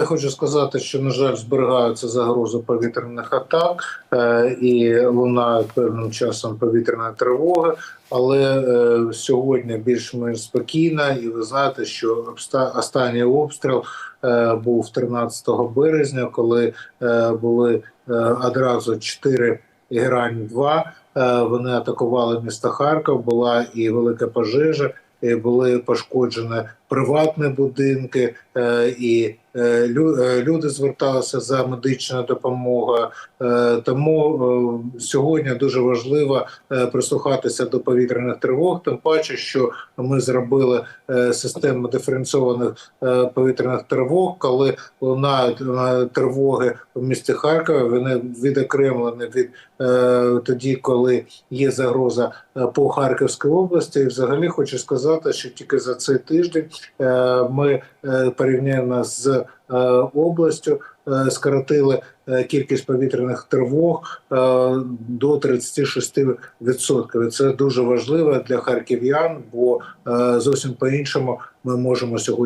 Я хочу сказати, що на жаль зберігаються загрози повітряних атак е, і лунають певним часом повітряна тривога. Але е, сьогодні більш-менш спокійно, і ви знаєте, що останній обстріл е, був 13 березня, коли були одразу чотири грань 2 Е, Вони атакували місто Харків. Була і велика пожежа, і були пошкоджені приватні будинки, і е, е, люди зверталися за медичною допомогою. Е, Тому е, сьогодні дуже важливо е, прислухатися до повітряних тривог. Тим паче, що ми зробили е, систему диференційованих е, повітряних тривог, коли лунають е, тривоги в місті Харкові. Вони відокремлені від е, тоді, коли є загроза е, по Харківській області. І взагалі хочу сказати, що тільки за цей тиждень е, ми е, порівняно з е, областю е, скоротили е, кількість повітряних тривог до 36%. І Це дуже важливо для харків'ян, бо зовсім по іншому ми можемо сьогодні.